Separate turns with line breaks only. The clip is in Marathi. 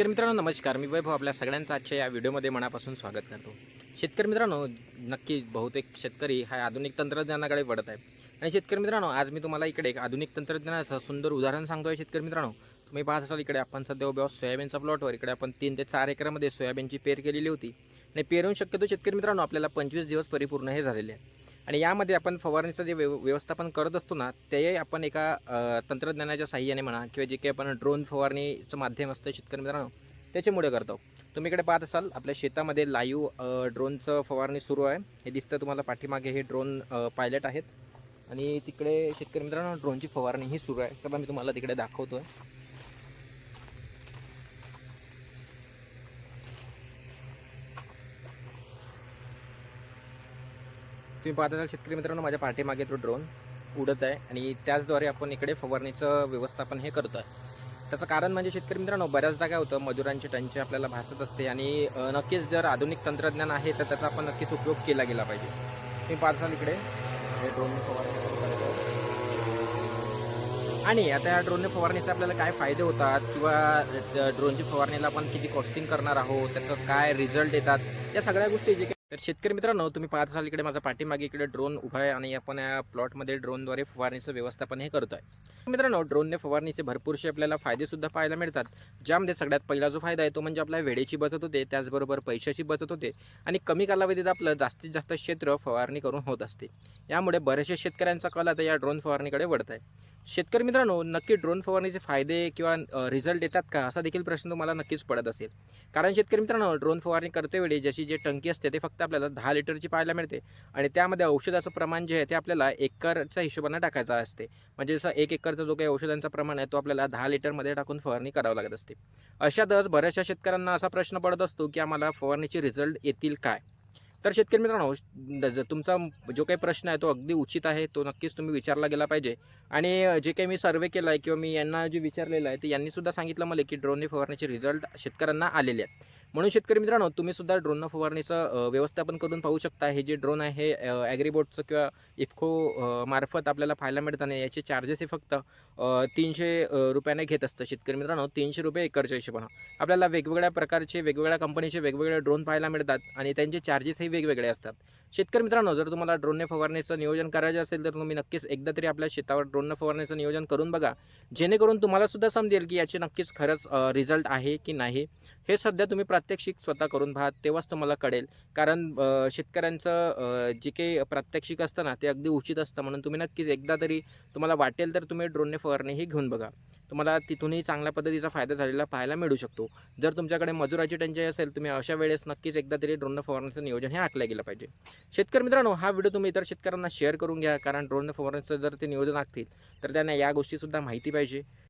शेतकरी मित्रांनो नमस्कार. मी वैभव आपल्या सगळ्यांचं आजच्या या व्हिडिओमध्ये मनापासून स्वागत करतो. शेतकरी मित्रांनो नक्की बहुतेक शेतकरी हा आधुनिक तंत्रज्ञानाकडे वळत आहे. आणि शेतकरी मित्रांनो आज मी तुम्हाला इकडे एक आधुनिक तंत्रज्ञानाचं सुंदर उदाहरण सांगतोय शेतकरी मित्रांनो. तुम्ही पाहत असाल इकडे आपण सध्या उभ्या सोयाबीनचा प्लॉटवर इकडे आपण तीन ते चार एकरामध्ये सोयाबीनची पेर केलेली होती. आणि पेरून शक्यतो शेतकरी मित्रांनो आपल्याला पंचवीस दिवस परिपूर्ण हे झालेले आहे आणि यामध्ये आपण फवारणीचं जे व्यव व्यवस्थापन करत असतो ना ते आपण एका तंत्रज्ञानाच्या साह्याने म्हणा किंवा जे काही आपण ड्रोन फवारणीचं माध्यम असतं शेतकरी मित्रांनो त्याच्यामुळे करतो. तुम्ही इकडे पाहत असाल आपल्या शेतामध्ये लाईव्ह ड्रोनचं फवारणी सुरू आहे. हे दिसतं तुम्हाला पाठीमागे हे ड्रोन पायलट आहेत. आणि तिकडे शेतकरी मित्रांनो ड्रोनची फवारणी ही सुरू आहे. चला मी तुम्हाला तिकडे दाखवतो आहे तुम्ही पाहत असाल शेतकरी मित्रांनो माझ्या पाठीमागे तो ड्रोन उडत आहे आणि त्याचद्वारे आपण इकडे फवारणीचं व्यवस्थापन हे करतो आहे. त्याचं कारण म्हणजे शेतकरी मित्रांनो बऱ्याचदा काय होतं मजुरांची टंचाई आपल्याला भासत असते आणि नक्कीच जर आधुनिक तंत्रज्ञान आहे तर त्याचा आपण नक्कीच उपयोग केला गेला पाहिजे. तुम्ही पाहत असाल इकडे हे ड्रोन फवारणी आणि आता या ड्रोनने फवारणीचे आपल्याला काय फायदे होतात किंवा ड्रोनची फवारणीला आपण किती कॉस्टिंग करणार आहोत त्याचं काय रिझल्ट येतात या सगळ्या गोष्टी जे तर शेतकरी मित्रांनो तुम्ही पाहत असाल इकडे माझा पाठीमागे इकडे ड्रोन उभा आहे आणि आपण या प्लॉटमध्ये ड्रोनद्वारे फवारणीचं व्यवस्थापन हे करतो आहे मित्रांनो ड्रोनने फवारणीचे भरपूरसे आपल्याला फायदेसुद्धा पाहायला मिळतात. ज्यामध्ये सगळ्यात पहिला जो फायदा आहे तो म्हणजे आपल्या वेळेची बचत होते त्याचबरोबर पैशाची बचत होते आणि कमी कालावधीत आपलं जास्तीत जास्त क्षेत्र फवारणी करून होत असते. यामुळे बऱ्याचशा शेतकऱ्यांचा कल आता या ड्रोन फवारणीकडे वळत आहे. शेतकरी मित्रांनो नक्की ड्रोन फवारणीचे फायदे किंवा रिझल्ट येतात का? असा देखील प्रश्न तुम्हाला नक्कीच पडत असेल. कारण शेतकरी मित्रांनो ड्रोन फवारणी करते वेळी जशी जे टंकी असते ते फक्त आपल्याला दहा लिटरची पाहायला मिळते. आणि त्यामध्ये औषधाचं प्रमाण जे आहे ते आपल्याला एकरच्या हिशोबाने टाकायचं असते. म्हणजे जसं एक एकरचा जो काही औषधांचा प्रमाण आहे तो आपल्याला दहा लिटरमध्ये टाकून फवारणी करावं लागत असते. अशातच बऱ्याचशा शेतकऱ्यांना असा प्रश्न पडत असतो की आम्हाला फवारणीचे रिझल्ट येतील काय? तर शेतकरी मित्रांनो ज- तुमचा जो काही प्रश्न आहे तो अगदी उचित आहे तो नक्कीच तुम्ही विचारला गेला पाहिजे. आणि जे काही मी सर्वे केला आहे किंवा मी यांना जे विचारलेलं आहे ते यांनी सुद्धा सांगितलं मला की ड्रोनने फवारणीचे रिझल्ट शेतकऱ्यांना आलेले आहेत. म्हणून शेतकरी मित्रांनो तुम्ही सुद्धा ड्रोन फवारणीचं व्यवस्थापन करून पाहू शकता. हे जे ड्रोन आहे हे ॲग्रीबोटचं किंवा इफको मार्फत आपल्याला पाहायला मिळतं नाही याचे चार्जेस हे फक्त तीनशे रुपयाने घेत असतं. शेतकरी मित्रांनो तीनशे रुपये एकरच्या हिशोबानं. आपल्याला वेगवेगळ्या प्रकारचे वेगवेगळ्या कंपनीचे वेगवेगळे ड्रोन पाहायला मिळतात आणि त्यांचे चार्जेसही वेगवेगळे असतात. शेतकरी मित्रांनो जर तुम्हाला ड्रोनने फवारणीचं नियोजन करायचं असेल तर तुम्ही नक्कीच एकदा तरी आपल्या शेतावर ड्रोनने फवारणीचं नियोजन करून बघा. जेणेकरून तुम्हाला सुद्धा समजेल की याचे नक्कीच खरंच रिझल्ट आहे की नाही. हे सध्या तुम्ही प्रात्यक्षिक स्वतः करून पहा तेव्हाच तुम्हाला कळेल. कारण शेतकऱ्यांचं जे काही प्रात्यक्षिक असतं ना ते अगदी उचित असतं. म्हणून तुम्ही नक्कीच एकदा तरी तुम्हाला वाटेल तर तुम्ही ड्रोनने फवारणीही घेऊन बघा. तुम्हाला तिथूनही चांगल्या पद्धतीचा फायदा झालेला पाहायला मिळू शकतो. जर तुमच्याकडे मजुराची टंचाई असेल तुम्ही अशा वेळेस नक्कीच एकदा तरी ड्रोन फवारणीचं नियोजन हे आखलं गेलं पाहिजे. शेतकरी मित्रांनो हा व्हिडिओ तुम्ही इतर शेतकऱ्यांना शेअर करून घ्या. कारण ड्रोन फवारणीचं जर ते नियोजन आखतील तर त्यांना या गोष्टीसुद्धा माहिती पाहिजे.